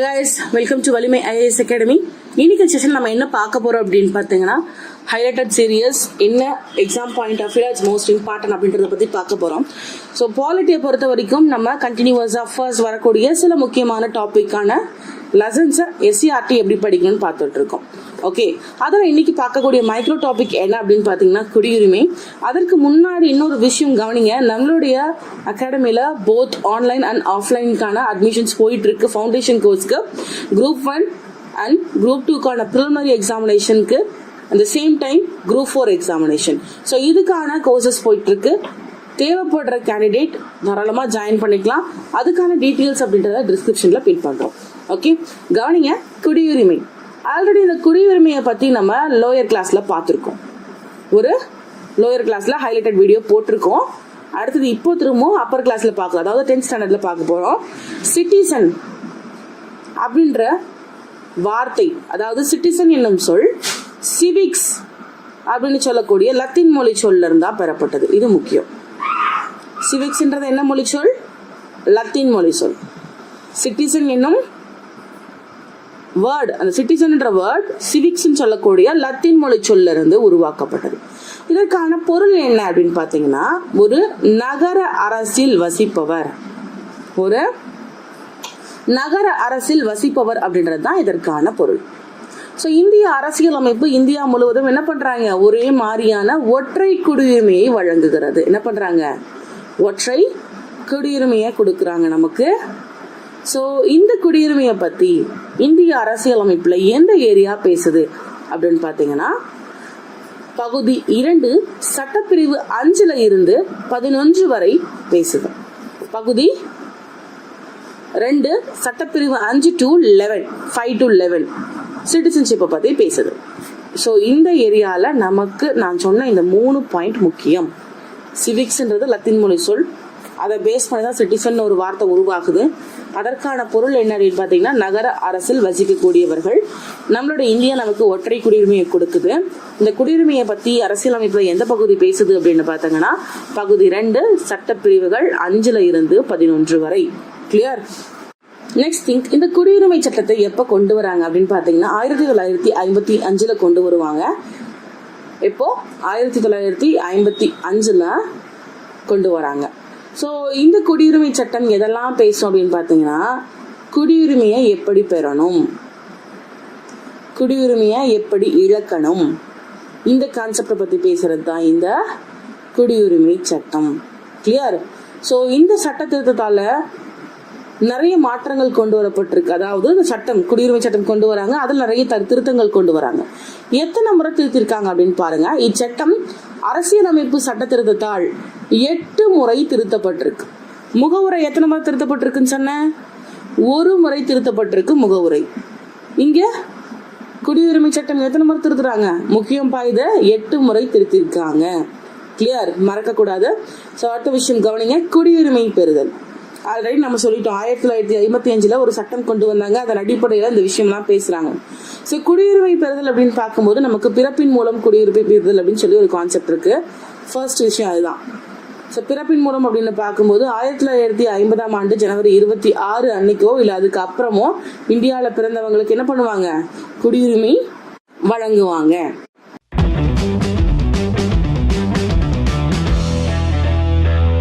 Guys welcome to Valimai IAS academy இன்னைக்கு session நம்ம என்ன பார்க்க போறோம் அப்படின்னு பார்த்தீங்கன்னா ஹைலைட்டட் சீரியஸ் என்ன exam point of view it's most important அப்படின்றத பற்றி பார்க்க போகிறோம் ஸோ பாலிட்டியை பொறுத்த வரைக்கும் நம்ம கண்டினியூவஸாக ஃபர்ஸ்ட் வரக்கூடிய சில முக்கியமான டாப்பிக்கான லெசன்ஸை எஸ்சிஆர்டி எப்படி படிக்கணும்னு பார்த்துட்டு இருக்கோம் ஓகே அதில் இன்னைக்கு பார்க்கக்கூடிய மைக்ரோ டாபிக் என்ன அப்படின்னு பார்த்தீங்கன்னா குடியுரிமை. அதற்கு முன்னாடி இன்னொரு விஷயம் கவனிங்க. நம்மளுடைய அகாடமியில் போத் ஆன்லைன் அண்ட் ஆஃப்லைனுக்கான அட்மிஷன்ஸ் போயிட்டு இருக்கு ஃபவுண்டேஷன் கோர்ஸ்க்கு குரூப் ஒன் அண்ட் குரூப் டூக்கான ப்ரிலிமினரி எக்ஸாமினேஷனுக்கு அந்த same time group four examination so இதுக்கான கோர்சஸ் போயிட்டு இருக்கு தேவைப்படுற கேண்டிடேட் தாராளமாக ஜாயின் பண்ணிக்கலாம். அதுக்கான டீட்டெயில்ஸ் அப்படின்றத டிஸ்கிரிப்ஷனில் பின் பண்ணுறோம் ஓகே கவனிங்க குடியுரிமை. ஆல்ரெடி இந்த குடியுரிமையை பற்றி நம்ம லோயர் கிளாஸில் பார்த்துருக்கோம். ஒரு லோயர் கிளாஸில் ஹைலைட்டட் வீடியோ போட்டிருக்கோம். அடுத்தது இப்போ திரும்பவும் அப்பர் கிளாஸில் பார்க்கலாம். அதாவது டென்த் ஸ்டாண்டர்டில் பார்க்க போகிறோம் சிட்டிசன் அப்படின்ற வார்த்தை அதாவது சிட்டிசன் என்னும் சொல் சிவிக்ஸ் அப்படின்னு சொல்லக்கூடிய லத்தீன் மொழி சொல்ல இருந்தா பெறப்பட்டது. இது முக்கியம். சிவிக்ஸ்ன்றது என்ன மொழி சொல் லத்தீன் மொழி சொல் சிட்டிசன் என்னும் வேர்டு அந்த சிட்டிசன்ன்ற வேர்ட் சிவிக்ஸ்னு சொல்லக்கூடிய லத்தீன் மொழி சொல்ல இருந்து உருவாக்கப்பட்டது. இதற்கான பொருள் என்ன அப்படின்னு பார்த்தீங்கன்னா ஒரு நகர அரசில் வசிப்பவர். ஒரு நகர அரசில் வசிப்பவர் அப்படின்றது தான் இதற்கான பொருள். ஸோ இந்திய அரசியலமைப்பு இந்தியா முழுவதும் என்ன பண்றாங்க? ஒரே மாதிரியான ஒற்றை குடியுரிமையை வழங்குகிறது. என்ன பண்றாங்க? ஒற்றை குடியுரிமையை கொடுக்குறாங்க நமக்கு. ஸோ இந்த குடியுரிமையை பற்றி இந்திய அரசியலமைப்பில் எந்த ஏரியா பேசுது அப்படின்னு பார்த்தீங்கன்னா பகுதி இரண்டு சட்டப்பிரிவு அஞ்சுல இருந்து பதினொன்று வரை பேசுது. பகுதி ரெண்டு சட்டப்பிரிவு அஞ்சு to eleven five to eleven சிட்டிசன்ஷிப்பை பற்றி பேசுது. ஸோ இந்த ஏரியாவில் நமக்கு நான் சொன்ன இந்த மூணு பாயிண்ட் முக்கியம். சிவிக்ஸ்ன்றது லத்தீன் மொழி சொல். அதை பேஸ் பண்ணி தான் சிட்டிசன் ஒரு வார்த்தை உருவாகுது. அதற்கான பொருள் என்ன அப்படின்னு பார்த்தீங்கன்னா நகர அரசில் வசிக்கக்கூடியவர்கள். நம்மளோட இந்தியா நமக்கு ஒற்றை குடியுரிமையை கொடுக்குது. இந்த குடியுரிமையை பற்றி அரசியலமைப்பில் எந்த பகுதி பேசுது அப்படின்னு பார்த்தீங்கன்னா பகுதி ரெண்டு சட்டப்பிரிவுகள் அஞ்சுல இருந்து பதினொன்று வரை. கிளியர் நெக்ஸ்ட் திங்க் இந்த குடியுரிமை சட்டத்தை எப்போ கொண்டு வராங்க அப்படின்னு பார்த்தீங்கன்னா ஆயிரத்தி தொள்ளாயிரத்தி ஐம்பத்தி அஞ்சில் கொண்டு வருவாங்க. இப்போ ஆயிரத்தி தொள்ளாயிரத்தி ஐம்பத்தி அஞ்சில் கொண்டு வராங்க. ஸோ இந்த குடியுரிமை சட்டம் எதெல்லாம் பேசும் அப்படின்னு பார்த்தீங்கன்னா குடியுரிமையை எப்படி பெறணும்? குடியுரிமையை எப்படி இழக்கணும்? இந்த கான்செப்டை பற்றி பேசுறது தான் இந்த குடியுரிமை சட்டம். கிளியர் ஸோ இந்த சட்ட திருத்தத்தால் நிறைய மாற்றங்கள் கொண்டு வரப்பட்டிருக்கு. அதாவது இந்த சட்டம் குடியுரிமை சட்டம் கொண்டு வராங்க. அதில் நிறைய திருத்தங்கள் கொண்டு வராங்க. எத்தனை முறை திருத்திருக்காங்க அப்படின்னு பாருங்க. இச்சட்டம் அரசியலமைப்பு சட்ட திருத்தத்தால் எட்டு முறை திருத்தப்பட்டிருக்கு. முகவுரை எத்தனை முறை திருத்தப்பட்டிருக்குன்னு சொன்ன? ஒரு முறை திருத்தப்பட்டிருக்கு முகவுரை. இங்க குடியுரிமை சட்டம் எத்தனை முறை திருத்துறாங்க? முக்கியம் பாய்த எட்டு முறை திருத்திருக்காங்க. கிளியர் மறக்கக்கூடாது. ஸோ அடுத்த விஷயம் கவனிங்க. குடியுரிமை பெறுதல். ஆல்ரெடி நம்ம சொல்லிட்டோம். ஆயிரத்தி தொள்ளாயிரத்தி ஐம்பத்தி அஞ்சுல ஒரு சட்டம் கொண்டு வந்தாங்க. அதன் அடிப்படையில் இந்த விஷயம்லாம் பேசுறாங்க. ஸோ குடியுரிமை பெறுதல் அப்படின்னு பார்க்கும்போது நமக்கு பிறப்பின் மூலம் குடியுரிமை பெறுதல் அப்படின்னு சொல்லி ஒரு கான்செப்ட் இருக்கு. ஃபர்ஸ்ட் விஷயம் அதுதான். ஸோ பிறப்பின் மூலம் அப்படின்னு பார்க்கும்போது ஆயிரத்தி தொள்ளாயிரத்தி ஐம்பதாம் ஆண்டு ஜனவரி இருபத்தி ஆறு அன்னைக்கோ இல்லை அதுக்கு அப்புறமோ இந்தியாவில் பிறந்தவங்களுக்கு என்ன பண்ணுவாங்க? குடியுரிமை வழங்குவாங்க.